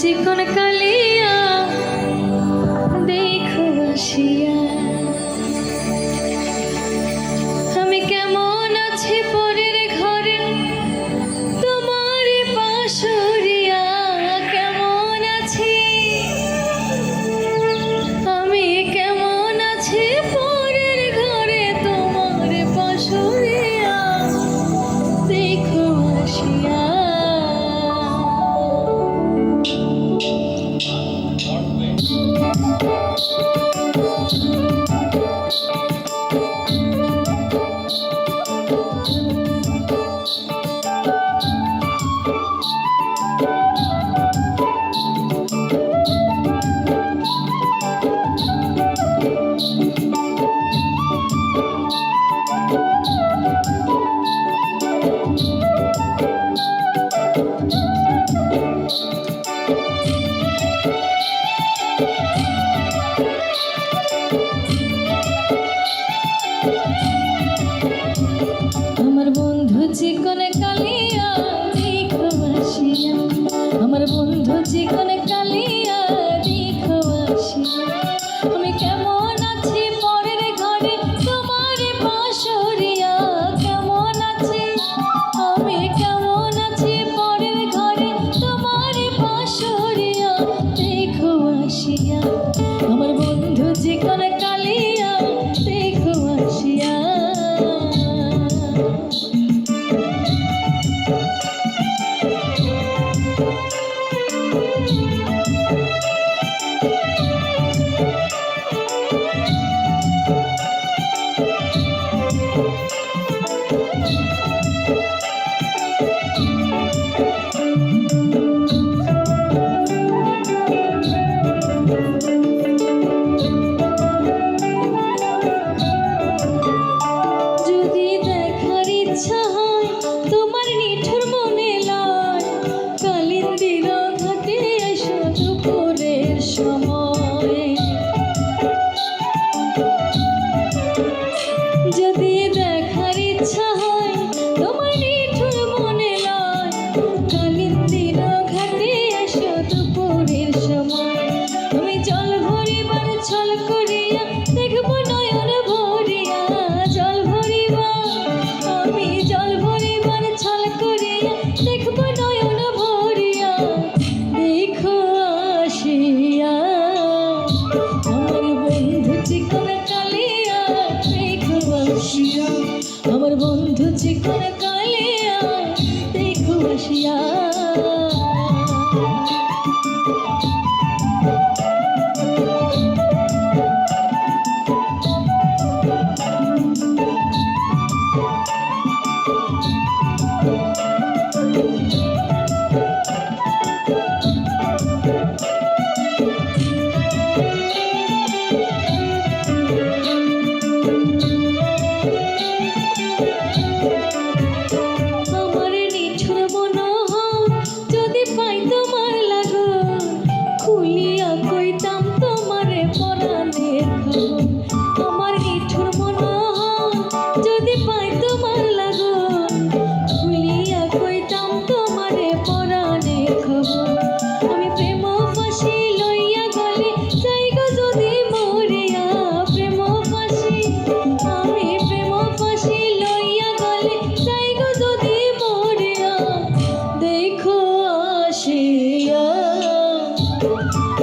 চিকন কালী আসিয়া আমার বন্ধু যে কোনো চিকন কালিয়া আমার বন্ধু চিকন কালিয়া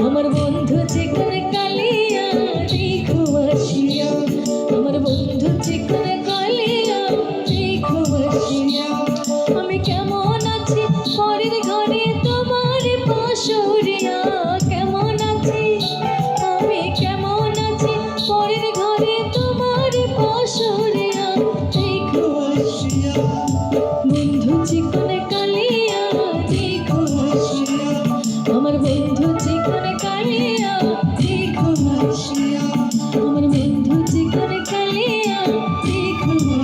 আমার বন্ধু যে